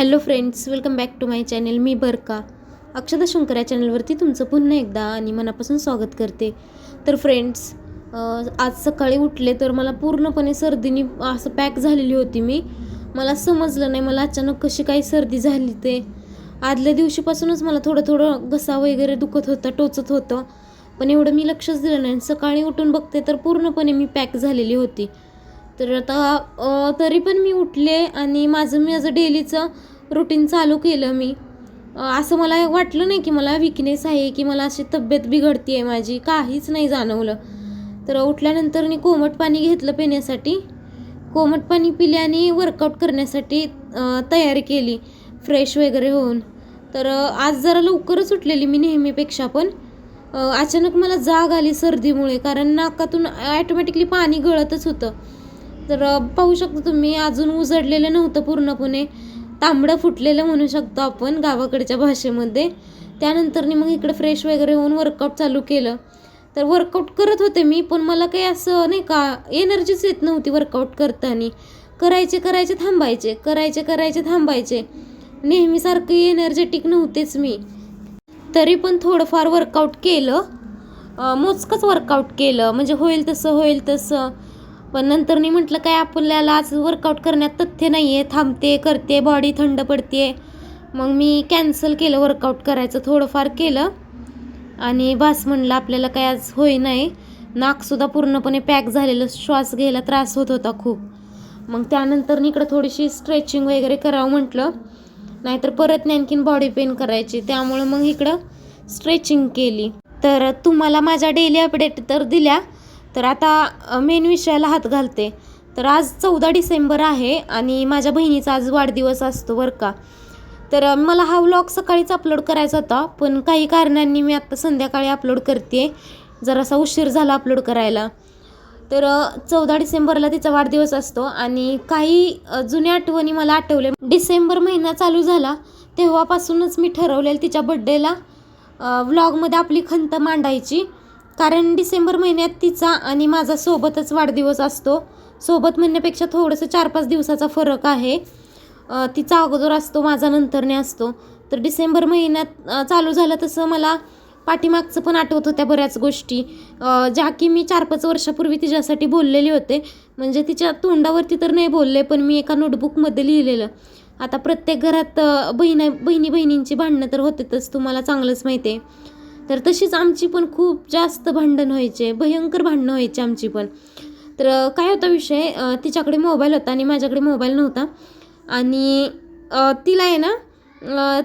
Hello friends welcome back to my channel मी बरका. अक्षता शंकर या चॅनलवरती तुमचं पुन्हा एकदा आणि मनापासून स्वागत करते. तर फ्रेंड्स आज सकाळी उठले तर मला पूर्णपणे सर्दीने असं पॅक झालेली होती मी. मला समजलं नाही मला अचानक कशी काही सर्दी झाली ते. आदल्या दिवशीपासूनच मला थोडं थोडं घसा वगैरे दुखत होता टोचत होतं. पण एवढं मी लक्षच दिलं नाही सकाळी उठून बघते तर पूर्णपणे मी पॅक झालेली होती. तर आता तरी पण मी उठले आणि माझं मी माझं डेलीचं रुटीन चालू केलं मी. असं मला वाटलं नाही की मला विकनेस आहे की मला अशी तब्येत बिघडती आहे माझी. काहीच नाही जाणवलं. तर उठल्यानंतर मी कोमट पाणी घेतलं पिण्यासाठी. कोमट पाणी पिले आणि वर्कआउट करण्यासाठी तयारी केली. फ्रेश वगैरे होऊन. तर आज जरा लवकरच उठलेली मी नेहमीपेक्षा पण. अचानक मला जाग आली सर्दीमुळे कारण नाकातून ॲटोमॅटिकली पाणी गळतच होतं. तर पाहू शकता तुम्ही अजून उजडलेलं नव्हतं पूर्णपणे. तांबडं फुटलेलं म्हणू शकतो आपण गावाकडच्या भाषेमध्ये. त्यानंतरनी मग इकडे फ्रेश वगैरे होऊन वर्कआउट चालू केलं. तर वर्कआउट करत होते मी पण मला काही असं नाही का एनर्जीच येत नव्हती वर्कआउट करताना. करायचे करायचे थांबायचे करायचे करायचे थांबायचे. नेहमीसारखं एनर्जेटिक नव्हतेच मी. तरी पण थोडंफार वर्कआउट केलं. मोजकंच वर्कआउट केलं. म्हणजे होईल तसं होईल तसं. पण नंतर मी म्हटलं काय आपल्याला आज वर्कआउट करण्यात तथ्य नाही आहे थांबते करते बॉडी थंड पडते. मग मी कॅन्सल केलं वर्कआउट करायचं थोडंफार केलं. आणि बास म्हणलं आपल्याला काय आज होई नाही. नाकसुद्धा पूर्णपणे पॅक झालेलं श्वास घ्यायला त्रास होत होता खूप. मग त्यानंतर इकडं थोडीशी स्ट्रेचिंग वगैरे करावं म्हटलं. नाहीतर परत आणखीन बॉडी पेन करायची. त्यामुळं मग इकडं स्ट्रेचिंग केली. तर तुम्हाला माझ्या डेली अपडेट तर दिल्या. तर आता मेन विषयाला हात घालते. तर आज चौदा डिसेंबर आहे आणि माझ्या बहिणीचा आज वाढदिवस असतो बरं का. तर मला हा व्लॉग सकाळीच अपलोड करायचा होता पण काही कारणांनी मी आत्ता संध्याकाळी अपलोड करते जरासा उशीर झाला अपलोड करायला. तर चौदा डिसेंबरला तिचा वाढदिवस असतो आणि काही जुन्या आठवणी मला आठवले डिसेंबर महिना चालू झाला तेव्हापासूनच मी ठरवलेलं तिच्या बड्डेला व्लॉगमध्ये आपली खंत मांडायची. कारण डिसेंबर महिन्यात तिचा आणि माझा सोबतच वाढदिवस असतो. सोबत म्हणण्यापेक्षा थोडंसं चार पाच दिवसाचा फरक आहे. तिचा अगोदर असतो माझा नंतरने असतो. तर डिसेंबर महिन्यात चालू झालं तसं मला पाठीमागचं पण आठवत होत्या बऱ्याच गोष्टी. ज्या की मी चार पाच वर्षापूर्वी तिच्यासाठी बोललेले होते. म्हणजे तिच्या तोंडावरती तर नाही बोलले पण मी एका नोटबुकमध्ये लिहिलेलं. आता प्रत्येक घरात बहिणी बहिणी बहिणींची भांडणं तर होतेतच तुम्हाला चांगलंच माहिती आहे. तर तशीच आमची पण खूप जास्त भांडण व्हायचे भयंकर भांडणं व्हायची आमची पण. तर काय होता विषय तिच्याकडे मोबाईल होता आणि माझ्याकडे मोबाईल नव्हता. आणि तिला आहे ना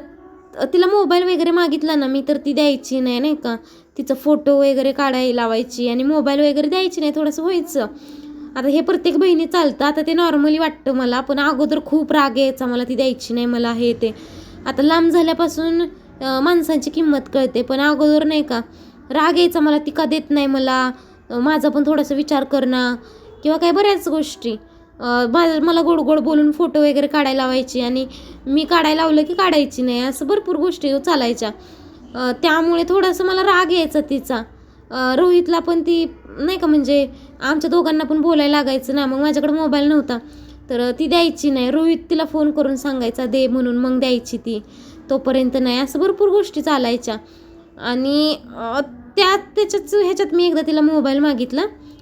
तिला मोबाईल वगैरे मागितला ना मी तर ती द्यायची नाही नाही का. तिचं फोटो वगैरे काढायला लावायची आणि मोबाईल वगैरे द्यायची नाही थोडंसं व्हायचं. आता हे प्रत्येक बहिणी चालतं आता ते नॉर्मली वाटतं मला पण अगोदर खूप राग यायचा मला ती द्यायची नाही मला हे ते. आता लांब झाल्यापासून माणसांची किंमत कळते पण अगोदर नाही का राग यायचा मला ती का देत नाही मला माझा पण थोडासा विचार करणं किंवा काय बऱ्याच गोष्टी. माझं मला गोड गोड बोलून फोटो वगैरे काढायला लावायची आणि मी काढायला लावलं की काढायची नाही असं भरपूर गोष्टी चालायच्या. त्यामुळे थोडासा मला राग यायचा तिचा. रोहितला पण ती नाही का म्हणजे आमच्या दोघांना पण बोलायला लागायचं ना मग माझ्याकडे मोबाईल नव्हता तर ती द्यायची नाही. रोहित तिला फोन करून सांगायचा दे म्हणून मग द्यायची ती. तोपर्यंत नाही. असं भरपूर गोष्टी चालायच्या. आणि त्या त्यात त्याच्याच ह्याच्यात मी एकदा तिला मोबाईल मागितला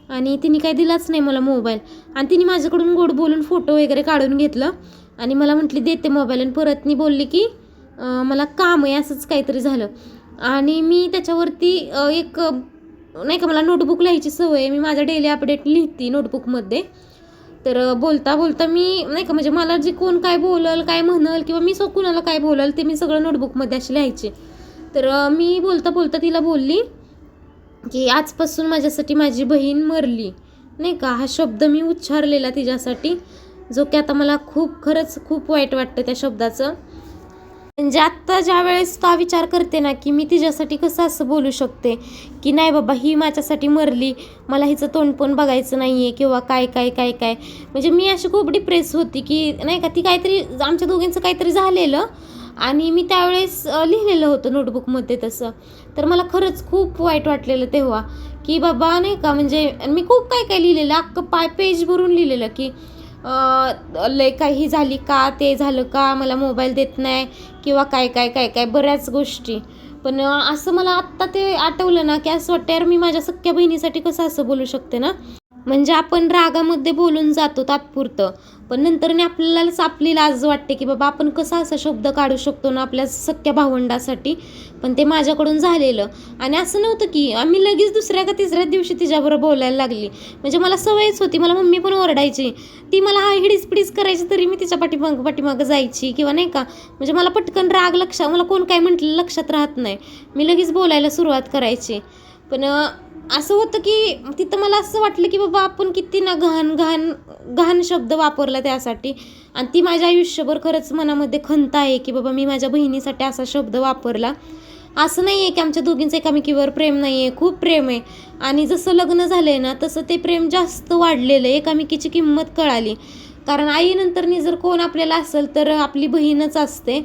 आणि तिने काय दिलाच नाही मला मोबाईल. आणि तिने माझ्याकडून गोड बोलून फोटो वगैरे काढून घेतलं आणि मला म्हटली देते मोबाईल. आणि परत मी बोलली की मला काम आहे असंच काहीतरी झालं. आणि मी त्याच्यावरती एक नाही का मला नोटबुक लिहायची सवय मी माझ्या डेली अपडेट लिहिते नोटबुकमध्ये. तर बोलता बोलता मी नाही का म्हणजे मला जे कोण काय बोलल काय म्हणल किंवा मी सो कुणाला काय बोलल ते मी सगळं नोटबुकमध्ये असे लिहायचे. तर मी बोलता बोलता तिला बोलली की आजपासून माझ्यासाठी माझी बहीण मरली. नाही का हा शब्द मी उच्चारलेला तिच्यासाठी जो की आता मला खूप खरंच खूप वाईट वाटतं त्या शब्दाचं. म्हणजे आत्ता ज्या वेळेस का विचार करते ना की मी तिच्यासाठी कसं असं बोलू शकते? की नाही बाबा ही माझ्यासाठी मरली मला हिचं तोंड पण बघायचं नाही आहे किंवा काय काय काय काय. म्हणजे मी अशी खूप डिप्रेस होती की नाही का ती काहीतरी आमच्या दोघींचं काहीतरी झालेलं आणि मी त्यावेळेस लिहिलेलं होतं नोटबुकमध्ये तसं. तर मला खरंच खूप वाईट वाटलेलं तेव्हा की बाबा नाही का म्हणजे मी खूप काय काय लिहिलेलं अख्खं पाय पेज भरून लिहिलेलं की लय काही झाली का ते झालं का मला मोबाईल देत नाही किंवा काय काय काय काय बऱ्याच गोष्टी. पण असं मला आत्ता ते आठवलं ना की असं वाटतं यार मी माझ्या सख्या बहिणीसाठी कसं असं बोलू शकते ना? म्हणजे आपण रागामध्ये बोलून जातो तात्पुरतं. पण नंतरने आपल्यालाच आपली लाज वाटते की बाबा आपण कसा असा शब्द काढू शकतो ना आपल्या सख्या भावंडासाठी. पण ते माझ्याकडून झालेलं. आणि असं नव्हतं की आम्ही लगेच दुसऱ्या का तिसऱ्या दिवशी तिच्याबरोबर बोलायला लागली. म्हणजे मला सवयच होती मला मम्मी पण ओरडायची. ती मला हा हिडीस पिडीस करायची तरी मी तिच्या पाठीमाग पाठीमागं जायची किंवा नाही का? म्हणजे मला पटकन राग लक्षात मला कोण काय म्हटलं लक्षात राहत नाही. मी लगेच बोलायला सुरुवात करायची. पण असं होतं की तिथं मला असं वाटलं की बाबा आपण किती ना घाण घाण घाण शब्द वापरला त्यासाठी. आणि ती माझ्या आयुष्यभर खरंच मनामध्ये खंत आहे की बाबा मी माझ्या बहिणीसाठी असा शब्द वापरला. असं नाही आहे की आमच्या दोघींचं एकामेकीवर प्रेम नाही आहे खूप प्रेम आहे. आणि जसं लग्न झालं आहे ना तसं ते प्रेम जास्त वाढलेलं आहे एकामेकीची किंमत कळाली. कारण आईनंतरनी जर कोण आपल्याला असेल तर आपली बहीणच असते.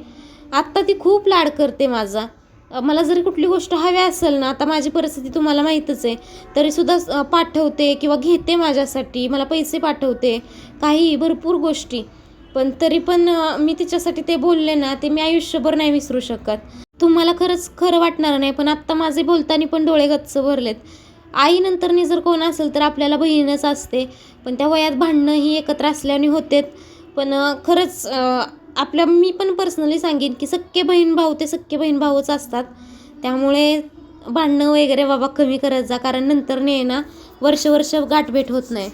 आत्ता ती खूप लाड करते माझा. मला जरी कुठली गोष्ट हवी असेल ना आता माझी परिस्थिती तुम्हाला माहीतच आहे. तरीसुद्धा पाठवते किंवा घेते माझ्यासाठी मला पैसे पाठवते काही भरपूर गोष्टी. पण तरी पण मी तिच्यासाठी ते बोलले ना ते मी आयुष्यभर नाही विसरू शकत. तुम्हाला खरंच खरं वाटणार नाही पण आत्ता माझे बोलताना पण डोळे गच्च भरलेत. आईनंतरनी जर कोण असेल तर आपल्याला बहीणच असते पण त्या वयात भांडणं ही एकत्र असल्याने होतेत. पण खरंच आपल्या मी पण पर्सनली सांगेन की सख्खे बहीण भाऊ ते सख्खे बहीण भाऊच असतात. त्यामुळे भांडणं वगैरे बाबा कमी करत जा. कारण नंतर ने ना वर्ष वर्ष गाठभेट होत नाही.